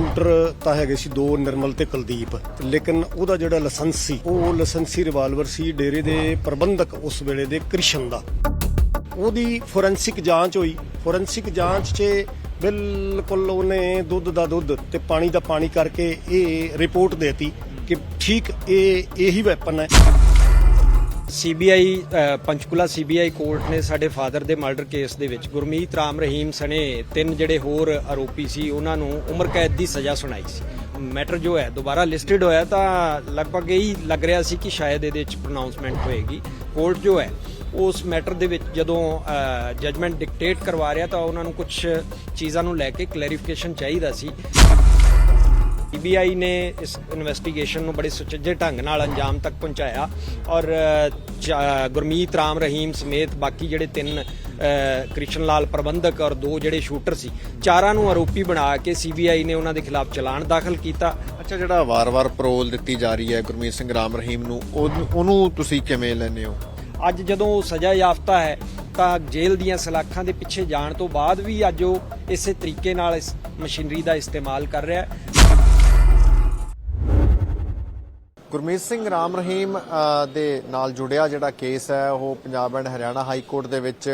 Shooter ਤਾਂ ਹੈਗੇ ਸੀ ਦੋ, ਨਿਰਮਲ ਤੇ ਕੁਲਦੀਪ। ਲੇਕਿਨ ਉਹਦਾ ਜਿਹੜਾ ਲਾਇਸੈਂਸ ਸੀ, ਉਹ ਲਾਇਸੈਂਸੀ ਰਿਵਾਲਵਰ ਸੀ ਡੇਰੇ ਦੇ ਪ੍ਰਬੰਧਕ ਉਸ ਵੇਲੇ ਦੇ ਕ੍ਰਿਸ਼ਨ ਦਾ। ਉਹਦੀ ਫੋਰੈਂਸਿਕ ਜਾਂਚ ਹੋਈ। ਫੋਰੈਂਸਿਕ ਜਾਂਚ 'ਚ ਬਿਲਕੁਲ ਉਹਨੇ ਦੁੱਧ ਦਾ ਦੁੱਧ ਤੇ ਪਾਣੀ ਦਾ ਪਾਣੀ ਕਰਕੇ ਇਹ ਰਿਪੋਰਟ ਦੇਤੀ ਕਿ ਠੀਕ ਇਹ, ਇਹੀ ਵੈਪਨ ਹੈ। ਸੀਬੀਆਈ ਪੰਚਕੂਲਾ ਸੀਬੀਆਈ ਕੋਰਟ ਨੇ ਸਾਡੇ ਫਾਦਰ ਦੇ ਮਰਡਰ ਕੇਸ ਦੇ ਵਿੱਚ ਗੁਰਮੀਤ ਰਾਮ ਰਹੀਮ ਸਣੇ ਤਿੰਨ ਜਿਹੜੇ ਹੋਰ ਆਰੋਪੀ ਸੀ, ਉਹਨਾਂ ਨੂੰ ਉਮਰ ਕੈਦ ਦੀ ਸਜ਼ਾ ਸੁਣਾਈ ਸੀ। ਮੈਟਰ ਜੋ ਹੈ, ਦੁਬਾਰਾ ਲਿਸਟਡ ਹੋਇਆ, ਤਾਂ ਲਗਭਗ ਇਹੀ ਲੱਗ ਰਿਹਾ ਸੀ ਕਿ ਸ਼ਾਇਦ ਇਹਦੇ ਵਿੱਚ ਪ੍ਰੋਨਾਂਸਮੈਂਟ ਹੋਏਗੀ। ਕੋਰਟ ਜੋ ਹੈ, ਉਸ ਮੈਟਰ ਦੇ ਵਿੱਚ ਜਦੋਂ ਜਜਮੈਂਟ ਡਿਕਟੇਟ ਕਰਵਾ ਰਿਹਾ, ਤਾਂ ਉਹਨਾਂ ਨੂੰ ਕੁਝ ਚੀਜ਼ਾਂ ਨੂੰ ਲੈ ਕੇ ਕਲੈਰੀਫਿਕੇਸ਼ਨ ਚਾਹੀਦਾ ਸੀ। ਸੀਬੀਆਈ ਨੇ ਇਸ ਇਨਵੈਸਟੀਗੇਸ਼ਨ ਨੂੰ ਬੜੇ ਸੁਚੱਜੇ ਢੰਗ ਨਾਲ ਅੰਜਾਮ ਤੱਕ ਪਹੁੰਚਾਇਆ ਔਰ ਗੁਰਮੀਤ ਰਾਮ ਰਹੀਮ ਸਮੇਤ ਬਾਕੀ ਜਿਹੜੇ ਤਿੰਨ ਕ੍ਰਿਸ਼ਨ ਲਾਲ ਪ੍ਰਬੰਧਕ ਔਰ ਦੋ ਜਿਹੜੇ ਸ਼ੂਟਰ ਸੀ ਚਾਰਾਂ ਨੂੰ ਆਰੋਪੀ ਬਣਾ ਕੇ ਸੀਬੀਆਈ ਨੇ ਉਹਨਾਂ ਦੇ ਖਿਲਾਫ ਚਲਾਨ ਦਾਖਲ ਕੀਤਾ। ਅੱਛਾ ਜਿਹੜਾ ਵਾਰ-ਵਾਰ ਪਰੋਲ ਦਿੱਤੀ ਜਾ ਰਹੀ ਹੈ ਗੁਰਮੀਤ ਸਿੰਘ ਰਾਮ ਰਹੀਮ ਨੂੰ ਉਹਨੂੰ- ਉਹਨੂੰ ਤੁਸੀਂ ਕਿਵੇਂ ਲੈਂਦੇ ਹੋ? ਅੱਜ ਜਦੋਂ ਉਹ ਸਜ਼ਾ ਯਾਫਤਾ ਹੈ ਤਾਂ ਜੇਲ੍ਹ ਦੀਆਂ ਸਲਾਖਾਂ ਦੇ ਪਿੱਛੇ ਜਾਣ ਤੋਂ ਬਾਅਦ ਵੀ ਅੱਜ ਉਹ ਇਸੇ ਤਰੀਕੇ ਨਾਲ ਇਸ ਮਸ਼ੀਨਰੀ ਦਾ ਇਸਤੇਮਾਲ ਕਰ ਰਿਹਾ ਹੈ। ਗੁਰਮੀਤ ਸਿੰਘ ਰਾਮ ਰਹੀਮ ਦੇ ਨਾਲ ਜੁੜਿਆ ਜਿਹੜਾ ਕੇਸ ਹੈ ਉਹ Punjab and Haryana high court ਦੇ ਵਿੱਚ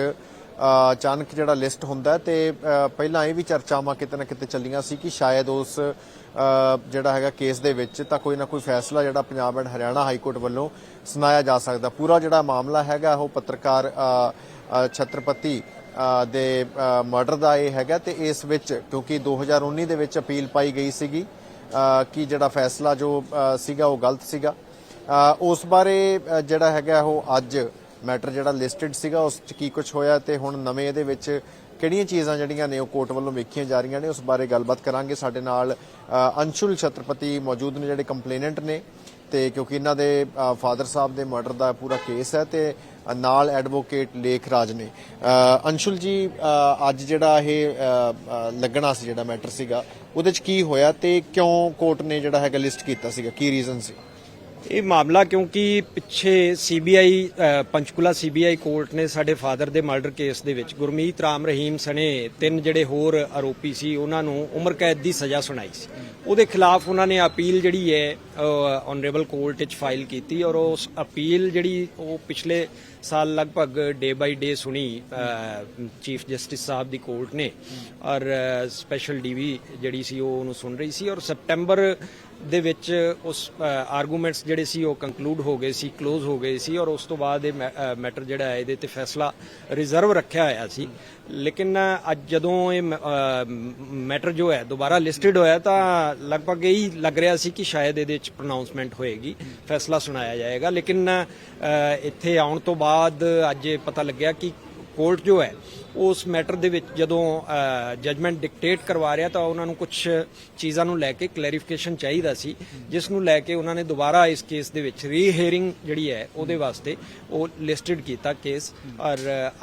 ਅਚਾਨਕ ਜਿਹੜਾ ਲਿਸਟ ਹੁੰਦਾ ਹੈ ਤੇ ਪਹਿਲਾਂ ਇਹ ਵੀ ਚਰਚਾਵਾਂ ਕਿਤੇ ਨਾ ਕਿਤੇ ਚੱਲੀਆਂ ਸੀ ਕਿ ਸ਼ਾਇਦ ਉਸ ਜਿਹੜਾ ਹੈਗਾ ਕੇਸ ਦੇ ਵਿੱਚ ਤਾਂ ਕੋਈ ਨਾ ਕੋਈ ਫੈਸਲਾ ਜਿਹੜਾ Punjab and Haryana high court ਵੱਲੋਂ ਸੁਣਾਇਆ ਜਾ ਸਕਦਾ। ਪੂਰਾ ਜਿਹੜਾ ਮਾਮਲਾ ਹੈਗਾ ਉਹ ਪੱਤਰਕਾਰ ਅ, ਛਤਰਪਤੀ ਦੇ ਮਰਡਰ ਦਾ ਇਹ ਹੈਗਾ ਤੇ ਇਸ ਵਿੱਚ ਕਿਉਂਕਿ 2019 ਦੇ ਵਿੱਚ ਅਪੀਲ ਪਾਈ ਗਈ ਸੀਗੀ ਕਿ ਜਿਹੜਾ ਫੈਸਲਾ ਜੋ ਸੀਗਾ, ਉਹ ਗਲਤ ਸੀਗਾ। ਉਸ ਬਾਰੇ ਜਿਹੜਾ ਹੈਗਾ ਉਹ ਅੱਜ ਮੈਟਰ ਜਿਹੜਾ ਲਿਸਟਡ ਸੀਗਾ, ਉਸ ਚ ਕੀ ਕੁਝ ਹੋਇਆ ਤੇ ਹੁਣ ਨਵੇਂ ਇਹਦੇ ਵਿੱਚ ਕਿਹੜੀਆਂ ਚੀਜ਼ਾਂ ਜਿਹੜੀਆਂ ਨੇ ਉਹ ਕੋਰਟ ਵੱਲੋਂ ਵੇਖੀਆਂ ਜਾ ਰਹੀਆਂ ਨੇ, ਉਸ ਬਾਰੇ ਗੱਲਬਾਤ ਕਰਾਂਗੇ। ਸਾਡੇ ਨਾਲ ਅੰਸ਼ੁਲ ਛਤਰਪਤੀ ਮੌਜੂਦ ਨੇ ਜਿਹੜੇ ਕੰਪਲੇਨੈਂਟ ਨੇ ਤੇ ਕਿਉਂਕਿ ਇਹਨਾਂ ਦੇ ਫਾਦਰ ਸਾਹਿਬ ਦੇ ਮਰਡਰ ਦਾ ਪੂਰਾ ਕੇਸ ਹੈ ਤੇ ਨਾਲ ਐਡਵੋਕੇਟ ਲੇਖ ਰਾਜ ਨੇ। ਅੰਸ਼ੁਲ ਜੀ ਅੱਜ ਜਿਹੜਾ ਇਹ ਲੱਗਣਾ ਸੀ ਜਿਹੜਾ ਮੈਟਰ ਸੀਗਾ ਉਹਦੇ ਚ ਕੀ ਹੋਇਆ ਤੇ ਕਿਉਂ ਕੋਰਟ ਨੇ ਜਿਹੜਾ ਹੈਗਾ ਲਿਸਟ ਕੀਤਾ ਸੀਗਾ? ਕੀ ਰੀਜ਼ਨ ਸੀ? ਇਹ ਮਾਮਲਾ ਕਿਉਂਕਿ ਪਿੱਛੇ ਸੀਬੀਆਈ ਪੰਚਕੂਲਾ ਸੀਬੀਆਈ ਕੋਰਟ ਨੇ ਸਾਡੇ ਫਾਦਰ ਦੇ ਮਰਡਰ ਕੇਸ ਦੇ ਵਿੱਚ ਗੁਰਮੀਤ ਰਾਮ ਰਹੀਮ ਸਣੇ ਤਿੰਨ ਜਿਹੜੇ ਹੋਰ ਆਰੋਪੀ ਸੀ, ਉਹਨਾਂ ਨੂੰ ਉਮਰ ਕੈਦ ਦੀ ਸਜ਼ਾ ਸੁਣਾਈ ਸੀ। ਉਹਦੇ ਖਿਲਾਫ ਉਹਨਾਂ ਨੇ ਅਪੀਲ ਜਿਹੜੀ ਹੈ ਆਨਰੇਬਲ ਕੋਰਟ ਵਿੱਚ ਫਾਈਲ ਕੀਤੀ ਔਰ ਉਸ ਅਪੀਲ ਜਿਹੜੀ ਉਹ ਪਿਛਲੇ ਸਾਲ ਲਗਭਗ ਡੇ ਬਾਈ ਡੇ ਸੁਣੀ ਚੀਫ ਜਸਟਿਸ ਸਾਹਿਬ ਦੀ ਕੋਰਟ ਨੇ। ਔਰ ਸਪੈਸ਼ਲ ਡੀਵੀ ਜਿਹੜੀ ਸੀ ਉਹ ਉਹਨੂੰ ਸੁਣ ਰਹੀ ਸੀ ਔਰ ਸਪਟੈਂਬਰ ਦੇ ਵਿੱਚ ਉਸ ਆਰਗੂਮੈਂਟਸ ਜਿਹੜੇ ਸੀ ਉਹ ਕੰਕਲੂਡ ਹੋ ਗਏ ਸੀ ক্লোਜ਼ ਹੋ ਗਏ ਸੀ ਔਰ ਉਸ ਤੋਂ ਬਾਅਦ ਇਹ ਮੈਟਰ ਜਿਹੜਾ ਹੈ ਇਹਦੇ ਤੇ ਫੈਸਲਾ ਰਿਜ਼ਰਵ ਰੱਖਿਆ ਹੋਇਆ ਸੀ। ਲੇਕਿਨ ਅੱਜ ਜਦੋਂ ਇਹ ਮੈਟਰ ਜੋ ਹੈ ਦੁਬਾਰਾ ਲਿਸਟਡ ਹੋਇਆ ਤਾਂ ਲਗਭਗ ਇਹੀ ਲੱਗ ਰਿਹਾ ਸੀ ਕਿ ਸ਼ਾਇਦ ਇਹਦੇ ਵਿੱਚ ਪ੍ਰੋਨਾਂਸਮੈਂਟ ਹੋਏਗੀ, ਫੈਸਲਾ ਸੁਣਾਇਆ ਜਾਏਗਾ। ਲੇਕਿਨ ਇੱਥੇ ਆਉਣ ਤੋਂ ਬਾਅਦ ਅੱਜ ਇਹ ਪਤਾ ਲੱਗਿਆ ਕਿ ਕੋਰਟ ਜੋ ਹੈ ਉਸ ਮੈਟਰ ਦੇ ਵਿੱਚ ਜਦੋਂ ਜਜਮੈਂਟ ਡਿਕਟੇਟ ਕਰਵਾ ਰਿਹਾ ਤਾਂ ਉਹਨਾਂ ਨੂੰ ਕੁਝ ਚੀਜ਼ਾਂ ਨੂੰ ਲੈ ਕੇ ਕਲੈਰੀਫਿਕੇਸ਼ਨ ਚਾਹੀਦਾ ਸੀ, ਜਿਸ ਨੂੰ ਲੈ ਕੇ ਉਹਨਾਂ ਨੇ ਦੁਬਾਰਾ ਇਸ ਕੇਸ ਦੇ ਵਿੱਚ ਰੀਹੇਅਰਿੰਗ ਜਿਹੜੀ ਹੈ ਉਹਦੇ ਵਾਸਤੇ ਉਹ ਲਿਸਟਡ ਕੀਤਾ ਕੇਸ ਔਰ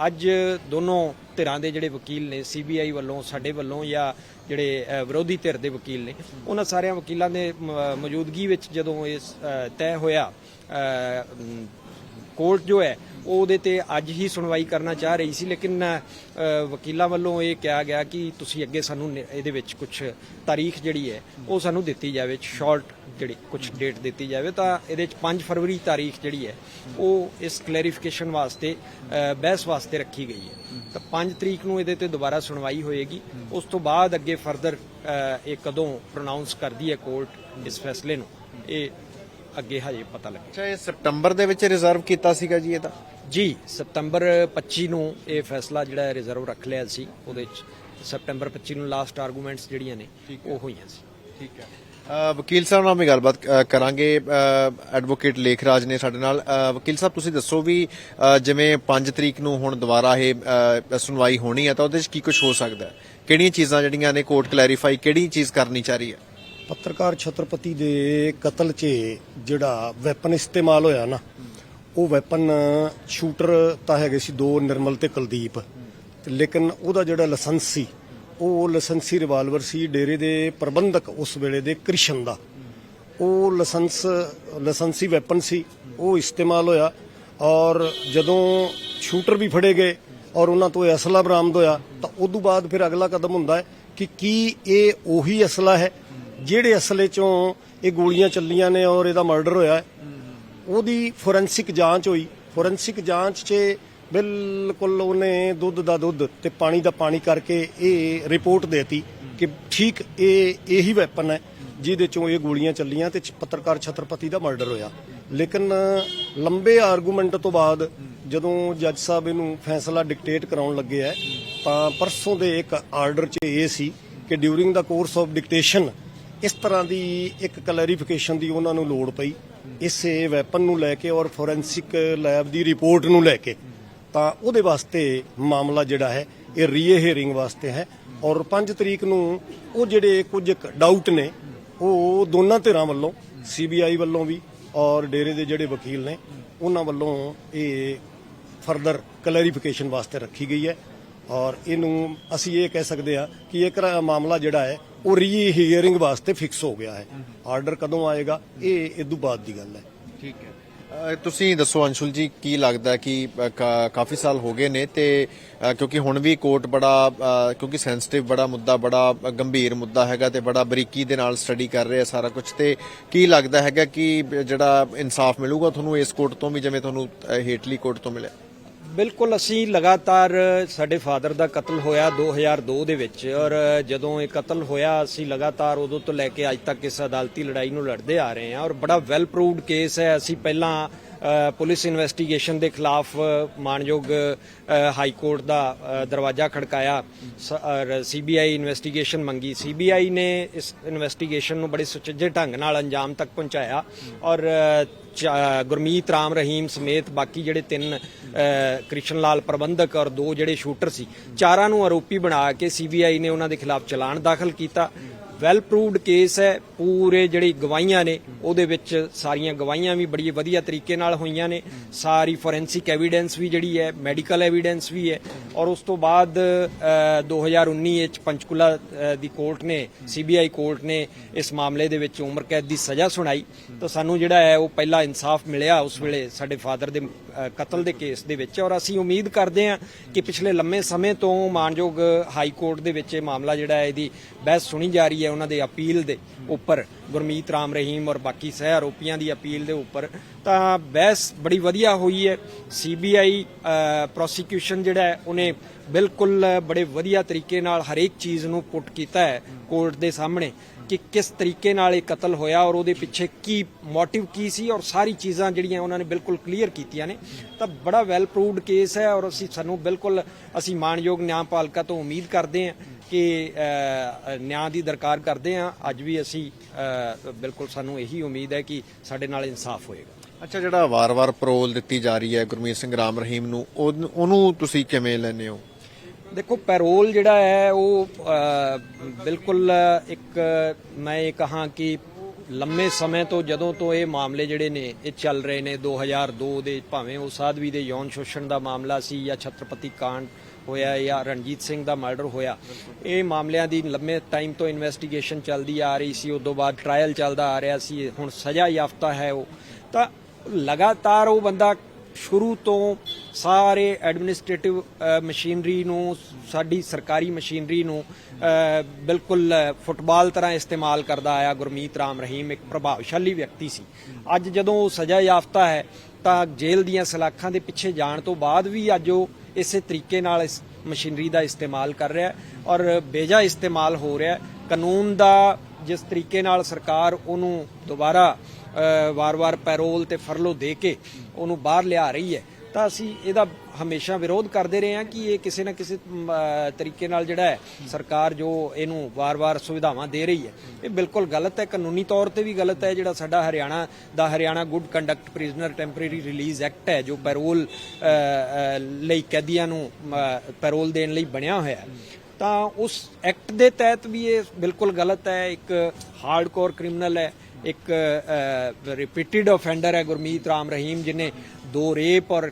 ਅੱਜ ਦੋਨੋਂ ਧਿਰਾਂ ਦੇ ਜਿਹੜੇ ਵਕੀਲ ਨੇ ਸੀਬੀਆਈ ਵੱਲੋਂ, ਸਾਡੇ ਵੱਲੋਂ ਜਾਂ ਜਿਹੜੇ ਵਿਰੋਧੀ ਧਿਰ ਦੇ ਵਕੀਲ ਨੇ, ਉਹਨਾਂ ਸਾਰਿਆਂ ਵਕੀਲਾਂ ਦੇ ਮੌਜੂਦਗੀ ਵਿੱਚ ਜਦੋਂ ਇਹ ਤੈਅ ਹੋਇਆ ਕੋਰਟ ਜੋ ਹੈ ਉਹਦੇ ਤੇ ਅੱਜ ਹੀ ਸੁਣਵਾਈ ਕਰਨਾ ਚਾਹ ਰਹੀ ਸੀ, ਲੇਕਿਨ ਵਕੀਲਾਂ ਵੱਲੋਂ ਇਹ ਕਿਹਾ ਗਿਆ ਕਿ ਤੁਸੀਂ ਅੱਗੇ ਸਾਨੂੰ ਇਹਦੇ ਵਿੱਚ ਕੁਝ ਤਾਰੀਖ ਜਿਹੜੀ ਹੈ, ਉਹ ਸਾਨੂੰ ਦਿੱਤੀ ਜਾਵੇ, ਸ਼ਾਰਟ ਜਿਹੜੀ ਕੁਝ ਡੇਟ ਦਿੱਤੀ ਜਾਵੇ, ਤਾਂ ਇਹਦੇ ਵਿੱਚ 5 ਫਰਵਰੀ ਤਾਰੀਖ ਜਿਹੜੀ ਹੈ, ਉਹ ਇਸ ਕਲੈਰੀਫਿਕੇਸ਼ਨ ਵਾਸਤੇ ਬਹਿਸ ਵਾਸਤੇ ਰੱਖੀ ਗਈ ਹੈ। ਤਾਂ 5 ਤਰੀਕ ਨੂੰ ਇਹਦੇ ਤੇ ਦੁਬਾਰਾ ਸੁਣਵਾਈ ਹੋਏਗੀ। ਉਸ ਤੋਂ ਬਾਅਦ ਅੱਗੇ ਫਰਦਰ ਇਹ ਕਦੋਂ ਪ੍ਰੋਨਾਂਸ ਕਰਦੀ ਹੈ ਕੋਰਟ ਇਸ ਫੈਸਲੇ ਨੂੰ, ਇਹ ਅੱਗੇ ਹਜੇ ਪਤਾ ਲੱਗੇ ਅੱਛਾ, ਇਹ ਸਪਟੰਬਰ ਦੇ ਵਿੱਚ ਰਿਜ਼ਰਵ ਕੀਤਾ ਸੀਗਾ ਜੀ ਇਹਦਾ ਜੀ ਸਤੰਬਰ 25 ਨੂੰ ਇਹ ਫੈਸਲਾ ਜਿਹੜਾ ਰਿਜ਼ਰਵ ਰੱਖ ਲਿਆ ਸੀ ਉਹਦੇ ਚ ਸਤੰਬਰ 25 ਨੂੰ ਲਾਸਟ ਆਰਗੂਮੈਂਟਸ ਜਿਹੜੀਆਂ ਨੇ ਉਹ ਹੋਈਆਂ ਸੀ। ਠੀਕ ਹੈ। ਅ, ਵਕੀਲ ਸਾਹਿਬ ਨਾਲ ਵੀ ਗੱਲਬਾਤ ਅ, ਕਰਾਂਗੇ। ਐਡਵੋਕੇਟ ਲੇਖਰਾਜ ਨੇ ਸਾਡੇ ਨਾਲ। ਅ, ਵਕੀਲ ਸਾਹਿਬ ਤੁਸੀਂ ਦੱਸੋ ਵੀ ਅ, ਜਿਵੇਂ 5 ਤਰੀਕ ਨੂੰ ਹੁਣ ਦੁਬਾਰਾ ਇਹ ਅ, ਸੁਣਵਾਈ ਹੋਣੀ ਹੈ ਤਾਂ ਉਹਦੇ ਵਿੱਚ ਕੀ ਕੁਝ ਹੋ ਸਕਦਾ ਹੈ? ਕਿਹੜੀਆਂ ਚੀਜ਼ਾਂ ਜਿਹੜੀਆਂ ਨੇ ਕੋਰਟ ਕਲੈਰੀਫਾਈ ਕਿਹੜੀ ਚੀਜ਼ ਕਰਨੀ ਚਾਹ ਰਹੀ ਹੈ? ਪੱਤਰਕਾਰ ਛਤਰਪਤੀ ਦੇ ਕਤਲ 'ਚ ਜਿਹੜਾ ਵੈਪਨ ਇਸਤੇਮਾਲ ਹੋਇਆ ਨਾ ਉਹ ਵੈਪਨ ਸ਼ੂਟਰ ਤਾਂ ਹੈਗੇ ਸੀ ਦੋ, ਨਿਰਮਲ ਤੇ ਕੁਲਦੀਪ। ਲੇਕਿਨ ਉਹਦਾ ਜਿਹੜਾ ਲਾਇਸੈਂਸ ਸੀ, ਉਹ ਲਾਇਸੈਂਸੀ ਰਿਵਾਲਵਰ ਸੀ, ਡੇਰੇ ਦੇ ਪ੍ਰਬੰਧਕ ਉਸ ਵੇਲੇ ਦੇ ਕ੍ਰਿਸ਼ਨ ਦਾ। ਉਹ ਲਾਇਸੈਂਸ ਲਾਇਸੈਂਸੀ ਵੈਪਨ ਸੀ, ਉਹ ਇਸਤੇਮਾਲ ਹੋਇਆ ਔਰ ਜਦੋਂ ਸ਼ੂਟਰ ਵੀ ਫੜੇ ਗਏ ਔਰ ਉਹਨਾਂ ਤੋਂ ਇਹ ਅਸਲਾ ਬਰਾਮਦ ਹੋਇਆ, ਤਾਂ ਉਦੋਂ ਬਾਅਦ ਫਿਰ ਅਗਲਾ ਕਦਮ ਹੁੰਦਾ ਹੈ ਕਿ ਕੀ ਇਹ ਉਹੀ ਅਸਲਾ ਹੈ, ਜਿਹੜੇ ਅਸਲੇ ਚੋਂ ਇਹ ਗੋਲੀਆਂ ਚੱਲੀਆਂ ਨੇ ਔਰ ਇਹਦਾ ਮਰਡਰ ਹੋਇਆ ਹੈ। ਉਹਦੀ ਫੋਰੈਂਸਿਕ ਜਾਂਚ ਹੋਈ। ਫੋਰੈਂਸਿਕ ਜਾਂਚ 'ਚ ਬਿਲਕੁਲ ਉਹਨੇ ਦੁੱਧ ਦਾ ਦੁੱਧ ਤੇ ਪਾਣੀ ਦਾ ਪਾਣੀ ਕਰਕੇ ਇਹ ਰਿਪੋਰਟ ਦੇਤੀ ਕਿ ਠੀਕ ਇਹ, ਇਹੀ ਵੈਪਨ ਹੈ ਜਿਹਦੇ ਚੋਂ ਇਹ ਗੋਲੀਆਂ ਚੱਲੀਆਂ ਤੇ ਪੱਤਰਕਾਰ ਛਤਰਪਤੀ ਦਾ ਮਰਡਰ ਹੋਇਆ। ਲੇਕਿਨ ਲੰਬੇ ਆਰਗੂਮੈਂਟ ਤੋਂ ਬਾਅਦ ਜਦੋਂ ਜੱਜ ਸਾਹਿਬ ਇਹਨੂੰ ਫੈਸਲਾ ਡਿਕਟੇਟ ਕਰਾਉਣ ਲੱਗੇ ਹੈ, ਤਾਂ ਪਰਸੋਂ ਦੇ ਇੱਕ ਆਰਡਰ 'ਚ ਇਹ ਸੀ ਕਿ during the course of dictation ਇਸ ਤਰ੍ਹਾਂ ਦੀ ਇੱਕ ਕਲੈਰੀਫਿਕੇਸ਼ਨ ਦੀ ਉਹਨਾਂ ਨੂੰ ਲੋੜ ਪਈ ਇਸੇ ਵੈਪਨ ਨੂੰ ਲੈ ਕੇ ਔਰ ਫੋਰੈਂਸਿਕ ਲੈਬ ਦੀ ਰਿਪੋਰਟ ਨੂੰ ਲੈ ਕੇ। ਤਾਂ ਉਹਦੇ ਵਾਸਤੇ ਮਾਮਲਾ ਜਿਹੜਾ ਹੈ, ਇਹ ਰੀਏ ਹੀਅਰਿੰਗ ਵਾਸਤੇ ਹੈ ਔਰ 5 ਤਰੀਕ ਨੂੰ ਉਹ ਜਿਹੜੇ ਕੁਝ ਡਾਊਟ ਨੇ, ਉਹ ਦੋਨਾਂ ਧਿਰਾਂ ਵੱਲੋਂ ਸੀਬੀਆਈ ਵੱਲੋਂ ਵੀ ਔਰ ਡੇਰੇ ਦੇ ਜਿਹੜੇ ਵਕੀਲ ਨੇ, ਉਹਨਾਂ ਵੱਲੋਂ ਇਹ ਫਰਦਰ ਕਲੈਰੀਫਿਕੇਸ਼ਨ ਵਾਸਤੇ ਰੱਖੀ ਗਈ ਹੈ ਔਰ ਇਹਨੂੰ ਅਸੀਂ ਇਹ ਕਹਿ ਸਕਦੇ ਆ ਕਿ ਇਹ ਮਾਮਲਾ ਜਿਹੜਾ ਹੈ ਉਹ ਰੀ ਹੀਅਰਿੰਗ ਵਾਸਤੇ ਫਿਕਸ ਹੋ ਗਿਆ ਹੈ। ਆਰਡਰ ਕਦੋਂ ਆਏਗਾ ਇਹ ਇਦੋਂ ਬਾਅਦ ਦੀ ਗੱਲ ਹੈ। ਠੀਕ ਹੈ। ਤੁਸੀਂ ਦੱਸੋ ਅੰਸ਼ੁਲ ਜੀ ਕੀ ਲੱਗਦਾ ਕਿ ਕਾਫੀ ਸਾਲ ਹੋ ਗਏ ਨੇ ਤੇ ਕਿਉਂਕਿ ਹੁਣ ਵੀ ਕੋਰਟ ਬੜਾ ਕਿਉਂਕਿ ਸੈਂਸਿਟਿਵ ਬੜਾ ਮੁੱਦਾ ਬੜਾ ਗੰਭੀਰ ਮੁੱਦਾ ਹੈਗਾ ਤੇ ਬੜਾ ਬਰੀਕੀ ਦੇ ਨਾਲ ਸਟੱਡੀ ਕਰ ਰਹੇ ਆ ਸਾਰਾ ਕੁਝ ਤੇ ਕੀ ਲੱਗਦਾ ਹੈਗਾ ਕਿ ਜਿਹੜਾ ਇਨਸਾਫ ਮਿਲੂਗਾ ਤੁਹਾਨੂੰ ਇਸ ਕੋਰਟ ਤੋਂ ਵੀ ਜਿਵੇਂ ਤੁਹਾਨੂੰ ਅ, ਹੇਠਲੀ ਕੋਰਟ ਤੋਂ ਮਿਲਿਆ? ਬਿਲਕੁਲ ਅਸੀਂ ਲਗਾਤਾਰ ਸਾਡੇ ਫਾਦਰ ਦਾ ਕਤਲ ਹੋਇਆ 2002 ਦੇ ਵਿੱਚ ਔਰ ਜਦੋਂ ਇਹ ਕਤਲ ਹੋਇਆ, ਅਸੀਂ ਲਗਾਤਾਰ ਉਦੋਂ ਤੋਂ ਲੈ ਕੇ ਅੱਜ ਤੱਕ ਇਸ ਅਦਾਲਤੀ ਲੜਾਈ ਨੂੰ ਲੜਦੇ ਆ ਰਹੇ ਹਾਂ ਔਰ ਬੜਾ ਵੈਲ ਪ੍ਰੂਵਡ ਕੇਸ ਹੈ। ਅਸੀਂ ਪਹਿਲਾਂ ਪੁਲਿਸ ਇਨਵੈਸਟੀਗੇਸ਼ਨ ਦੇ ਖਿਲਾਫ ਮਾਨਯੋਗ ਹਾਈ ਕੋਰਟ ਦਾ ਦਰਵਾਜ਼ਾ ਖੜਕਾਇਆ। ਸ- ਔਰ ਸੀਬੀਆਈ ਇਨਵੈਸਟੀਗੇਸ਼ਨ ਮੰਗੀ। ਸੀਬੀਆਈ ਨੇ ਇਸ ਇਨਵੈਸਟੀਗੇਸ਼ਨ ਨੂੰ ਬੜੇ ਸੁਚੱਜੇ ਢੰਗ ਨਾਲ ਅੰਜਾਮ ਤੱਕ ਪਹੁੰਚਾਇਆ ਔਰ ਗੁਰਮੀਤ ਰਾਮ ਰਹੀਮ ਸਮੇਤ ਬਾਕੀ ਜਿਹੜੇ ਤਿੰਨ ਕ੍ਰਿਸ਼ਨ ਲਾਲ ਪ੍ਰਬੰਧਕ ਔਰ ਦੋ ਜਿਹੜੇ ਸ਼ੂਟਰ ਸੀ, ਚਾਰਾਂ ਨੂੰ ਆਰੋਪੀ ਬਣਾ ਕੇ ਸੀਬੀਆਈ ਨੇ ਉਹਨਾਂ ਦੇ ਖਿਲਾਫ ਚਲਾਨ ਦਾਖਲ ਕੀਤਾ। ਵੈਲ ਪ੍ਰੂਵਡ ਕੇਸ ਹੈ ਪੂਰੇ ਜਿਹੜੀ ਗਵਾਹੀਆਂ ਨੇ ਉਹਦੇ ਵਿੱਚ ਸਾਰੀਆਂ ਗਵਾਹੀਆਂ ਵੀ ਬੜੀ ਵਧੀਆ ਤਰੀਕੇ ਨਾਲ ਹੋਈਆਂ ਨੇ। ਸਾਰੀ ਫੋਰੈਂਸਿਕ ਐਵੀਡੈਂਸ ਵੀ ਜਿਹੜੀ ਹੈ ਮੈਡੀਕਲ ਐਵੀਡੈਂਸ ਵੀ ਹੈ। ਔਰ ਉਸ ਤੋਂ ਬਾਅਦ ਅ, 2019 ਵਿੱਚ ਪੰਚਕੂਲਾ ਦੀ ਕੋਰਟ ਨੇ ਸੀਬੀਆਈ ਕੋਰਟ ਨੇ ਇਸ ਮਾਮਲੇ ਦੇ ਵਿੱਚ ਉਮਰ ਕੈਦ ਦੀ ਸਜ਼ਾ ਸੁਣਾਈ। ਤਾਂ ਸਾਨੂੰ ਜਿਹੜਾ ਹੈ ਉਹ ਪਹਿਲਾ ਇਨਸਾਫ ਮਿਲਿਆ ਉਸ ਵੇਲੇ ਸਾਡੇ ਫਾਦਰ ਦੇ ਕਤਲ ਦੇ ਕੇਸ ਦੇ ਵਿੱਚ। ਔਰ ਅਸੀਂ ਉਮੀਦ ਕਰਦੇ ਹਾਂ ਕਿ ਪਿਛਲੇ ਲੰਮੇ ਸਮੇਂ ਤੋਂ ਮਾਨਯੋਗ ਹਾਈ ਕੋਰਟ ਦੇ ਵਿੱਚ ਇਹ ਮਾਮਲਾ ਜਿਹੜਾ ਹੈ, ਇਹਦੀ ਬਹਿਸ ਸੁਣੀ ਜਾ ਰਹੀ ਹੈ ਉਹਨਾਂ ਦੇ ਅਪੀਲ ਦੇ ਉੱਪਰ। ਗੁਰਮੀਤ ਰਾਮ ਰਹੀਮ ਔਰ ਬਾਕੀ ਸਹਿ ਆਰੋਪੀਆਂ ਦੀ ਅਪੀਲ ਦੇ ਉੱਪਰ। ਤਾਂ ਬਹਿਸ ਬੜੀ ਵਧੀਆ ਹੋਈ ਹੈ। ਸੀਬੀਆਈ ਪ੍ਰੋਸੀਕਿਊਸ਼ਨ ਜਿਹੜਾ ਹੈ, ਉਹਨੇ ਬਿਲਕੁਲ ਬੜੇ ਵਧੀਆ ਤਰੀਕੇ ਨਾਲ ਹਰੇਕ ਚੀਜ਼ ਨੂੰ ਪੁੱਟ ਕੀਤਾ ਹੈ ਕੋਰਟ ਦੇ ਸਾਹਮਣੇ ਕਿ ਕਿਸ ਤਰੀਕੇ ਨਾਲ ਇਹ ਕਤਲ ਹੋਇਆ ਔਰ ਉਹਦੇ ਪਿੱਛੇ ਕੀ ਮੋਟਿਵ ਕੀ ਸੀ ਔਰ ਸਾਰੀ ਚੀਜ਼ਾਂ ਜਿਹੜੀਆਂ ਉਹਨਾਂ ਨੇ ਬਿਲਕੁਲ ਕਲੀਅਰ ਕੀਤੀਆਂ ਨੇ। ਤਾਂ ਬੜਾ ਵੈਲ ਪ੍ਰੂਵਡ ਕੇਸ ਹੈ ਔਰ ਅਸੀਂ ਸਾਨੂੰ ਬਿਲਕੁਲ ਅਸੀਂ ਮਾਨਯੋਗ ਨਿਆਂਪਾਲਿਕਾ ਤੋਂ ਉਮੀਦ ਕਰਦੇ ਹਾਂ ਕਿ ਨਿਆਂ ਦੀ ਦਰਕਾਰ ਕਰਦੇ ਹਾਂ। ਅੱਜ ਵੀ ਅਸੀਂ ਬਿਲਕੁਲ ਸਾਨੂੰ ਇਹੀ ਉਮੀਦ ਹੈ ਕਿ ਸਾਡੇ ਨਾਲ ਇਨਸਾਫ ਹੋਏਗਾ। ਅੱਛਾ, ਜਿਹੜਾ ਵਾਰ-ਵਾਰ ਪਰੋਲ ਦਿੱਤੀ ਜਾ ਰਹੀ ਹੈ ਗੁਰਮੀਤ ਸਿੰਘ ਰਾਮ ਰਹੀਮ ਨੂੰ, ਉਹਨ- ਉਹਨੂੰ ਤੁਸੀਂ ਕਿਵੇਂ ਲੈਂਦੇ ਹੋ? ਦੇਖੋ ਪੈਰੋਲ ਜਿਹੜਾ ਹੈ, ਉਹ ਬਿਲਕੁਲ ਇੱਕ, ਮੈਂ ਇਹ ਕਹਾਂ ਕਿ ਲੰਮੇ ਸਮੇਂ ਤੋਂ ਜਦੋਂ ਤੋਂ ਇਹ ਮਾਮਲੇ ਜਿਹੜੇ ਨੇ, ਇਹ ਚੱਲ ਰਹੇ ਨੇ 2002 ਦੇ ਭਾਵੇਂ ਉਹ ਸਾਧਵੀ ਦੇ ਯੌਨ ਸ਼ੋਸ਼ਣ ਦਾ ਮਾਮਲਾ ਸੀ ਜਾਂ ਛਤਰਪਤੀ ਕਾਂਡ ਹੋਇਆ ਜਾਂ ਰਣਜੀਤ ਸਿੰਘ ਦਾ ਮਰਡਰ ਹੋਇਆ, ਇਹ ਮਾਮਲਿਆਂ ਦੀ ਲੰਮੇ ਟਾਈਮ ਤੋਂ ਇਨਵੈਸਟੀਗੇਸ਼ਨ ਚੱਲਦੀ ਆ ਰਹੀ ਸੀ ਉਸ ਤੋਂ ਬਾਅਦ ਟ੍ਰਾਇਲ ਚੱਲਦਾ ਆ ਰਿਹਾ ਸੀ, ਹੁਣ ਸਜ਼ਾ ਯਾਫਤਾ ਹੈ ਉਹ। ਤਾਂ ਲਗਾਤਾਰ ਉਹ ਬੰਦਾ ਸ਼ੁਰੂ ਤੋਂ ਸਾਰੇ ਐਡਮਿਨਿਸਟ੍ਰੇਟਿਵ ਮਸ਼ੀਨਰੀ ਨੂੰ, ਸਾਡੀ ਸਰਕਾਰੀ ਮਸ਼ੀਨਰੀ ਨੂੰ ਬਿਲਕੁਲ ਫੁੱਟਬਾਲ ਤਰ੍ਹਾਂ ਇਸਤੇਮਾਲ ਕਰਦਾ ਆਇਆ ਗੁਰਮੀਤ ਰਾਮ ਰਹੀਮ, ਇੱਕ ਪ੍ਰਭਾਵਸ਼ਾਲੀ ਵਿਅਕਤੀ ਸੀ। ਅੱਜ ਜਦੋਂ ਉਹ ਸਜ਼ਾ ਯਾਫਤਾ ਹੈ, ਤਾਂ ਜੇਲ੍ਹ ਦੀਆਂ ਸਲਾਖਾਂ ਦੇ ਪਿੱਛੇ ਜਾਣ ਤੋਂ ਬਾਅਦ ਵੀ ਅੱਜ ਉਹ ਇਸੇ ਤਰੀਕੇ ਨਾਲ ਇਸ ਮਸ਼ੀਨਰੀ ਦਾ ਇਸਤੇਮਾਲ ਕਰ ਰਿਹਾ ਔਰ ਬੇਜਾ ਇਸਤੇਮਾਲ ਹੋ ਰਿਹਾ ਕਾਨੂੰਨ ਦਾ ਜਿਸ ਤਰੀਕੇ ਨਾਲ ਸਰਕਾਰ ਉਹਨੂੰ ਦੁਬਾਰਾ ਵਾਰ-ਵਾਰ ਪੈਰੋਲ ਤੇ ਫਰਲੋ ਦੇ ਕੇ ਉਹਨੂੰ ਬਾਹਰ ਲਿਆ ਰਹੀ ਹੈ ਤਾਂ ਅਸੀਂ ਇਹਦਾ ਹਮੇਸ਼ਾ ਵਿਰੋਧ ਕਰਦੇ ਰਹੇ ਹਾਂ ਕਿ ਇਹ ਕਿਸੇ ਨਾ ਕਿਸੇ ਤਰੀਕੇ ਨਾਲ ਜਿਹੜਾ ਹੈ ਸਰਕਾਰ ਜੋ ਇਹਨੂੰ ਵਾਰ-ਵਾਰ ਸੁਵਿਧਾਵਾਂ ਦੇ ਰਹੀ ਹੈ। ਇਹ ਬਿਲਕੁਲ ਗਲਤ ਹੈ। ਕਾਨੂੰਨੀ ਤੌਰ ਤੇ ਵੀ ਗਲਤ ਹੈ। ਜਿਹੜਾ ਸਾਡਾ ਹਰਿਆਣਾ, ਦਾ Haryana good conduct prisoner temporary release act ਹੈ, ਜੋ ਪੈਰੋਲ ਲਈ ਕੈਦੀਆਂ ਨੂੰ ਪੈਰੋਲ ਦੇਣ ਲਈ ਬਣਿਆ ਹੋਇਆ ਹੈ। ਤਾਂ ਉਸ ਐਕਟ ਦੇ ਤਹਿਤ ਵੀ ਇਹ ਬਿਲਕੁਲ ਗਲਤ ਹੈ। ਇੱਕ ਹਾਰਡਕੋਰ ਕ੍ਰਿਮੀਨਲ ਹੈ। ਇੱਕ ਰਿਪੀਟਿਡ ਆਫੈਂਡਰ ਹੈ। ਗੁਰਮੀਤ ਰਾਮ ਰਹੀਮ, ਜਿਨੇ ਦੋ ਰੇਪ ਔਰ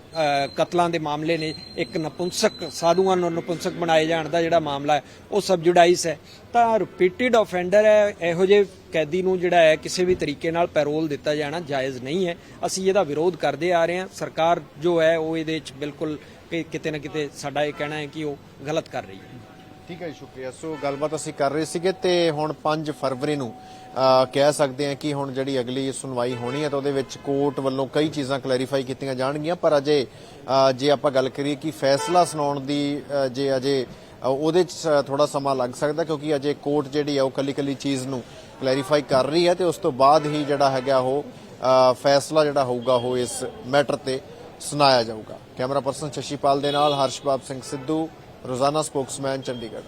ਕਤਲਾਂ ਦੇ ਮਾਮਲੇ ਨੇ। ਇੱਕ ਨਪੁੰਸਕ, ਸਾਧੂਆਂ ਨੂੰ ਨਪੁੰਸਕ ਬਣਾਏ ਜਾਣ ਦਾ ਜਿਹੜਾ ਮਾਮਲਾ ਹੈ, ਉਹ ਸਬਜੂਡਾਈਸ ਹੈ। ਤਾਂ ਰਿਪੀਟਿਡ ਆਫੈਂਡਰ ਹੈ, ਇਹੋ ਜਿਹੇ ਕੈਦੀ ਨੂੰ ਜਿਹੜਾ ਹੈ, ਕਿਸੇ ਵੀ ਤਰੀਕੇ ਨਾਲ ਪੈਰੋਲ ਦਿੱਤਾ ਜਾਣਾ ਜਾਇਜ਼ ਨਹੀਂ ਹੈ। ਅਸੀਂ ਇਹਦਾ ਵਿਰੋਧ ਕਰਦੇ ਆ ਰਹੇ ਹਾਂ। ਸਰਕਾਰ ਜੋ ਹੈ, ਉਹ ਇਹਦੇ ਵਿੱਚ ਬਿਲਕੁਲ ਕਿਤੇ ਨਾ ਕਿਤੇ ਸਾਡਾ ਇਹ ਕਹਿਣਾ ਹੈ ਕਿ ਉਹ ਗਲਤ ਕਰ ਰਹੀ ਹੈ। ਠੀਕ ਹੈ ਜੀ, ਸ਼ੁਕਰੀਆ। ਸੋ ਗੱਲਬਾਤ ਅਸੀਂ ਕਰ ਰਹੇ ਸੀਗੇ ਤੇ ਹੁਣ 5 ਫਰਵਰੀ ਨੂੰ ਕਹਿ ਸਕਦੇ ਹਾਂ ਕਿ ਹੁਣ ਜਿਹੜੀ ਅਗਲੀ ਸੁਣਵਾਈ ਹੋਣੀ ਹੈ ਤਾਂ ਉਹਦੇ ਵਿੱਚ ਕੋਰਟ ਵੱਲੋਂ ਕਈ ਚੀਜ਼ਾਂ ਕਲੈਰੀਫਾਈ ਕੀਤੀਆਂ ਜਾਣਗੀਆਂ ਪਰ ਅਜੇ ਜੇ ਆਪਾਂ ਗੱਲ ਕਰੀਏ ਕਿ ਫੈਸਲਾ ਸੁਣਾਉਣ ਦੀ ਜੇ ਅਜੇ ਉਹਦੇ ਚ ਥੋੜਾ ਸਮਾਂ ਲੱਗ ਸਕਦਾ ਕਿਉਂਕਿ ਅਜੇ ਕੋਰਟ ਜਿਹੜੀ ਆ ਉਹ ਕੱਲੀ ਕੱਲੀ ਚੀਜ਼ ਨੂੰ ਕਲੈਰੀਫਾਈ ਕਰ ਰਹੀ ਹੈ ਤੇ ਉਸ ਤੋਂ ਬਾਅਦ ਹੀ ਜਿਹੜਾ ਹੈਗਾ ਉਹ ਫੈਸਲਾ ਜਿਹੜਾ ਹੋਊਗਾ ਉਹ ਇਸ ਮੈਟਰ ਤੇ ਸੁਣਾਇਆ ਜਾਊਗਾ। ਕੈਮਰਾ ਪਰਸਨ ਸ਼ਸ਼ੀਪਾਲ ਦੇ ਨਾਲ ਹਰਸ਼ਬਾਬ ਸਿੰਘ ਸਿੱਧੂ। ਰੋਜ਼ਾਨਾ ਸਪੋਕਸਮੈਨ ਚੰਡੀਗੜ੍ਹ।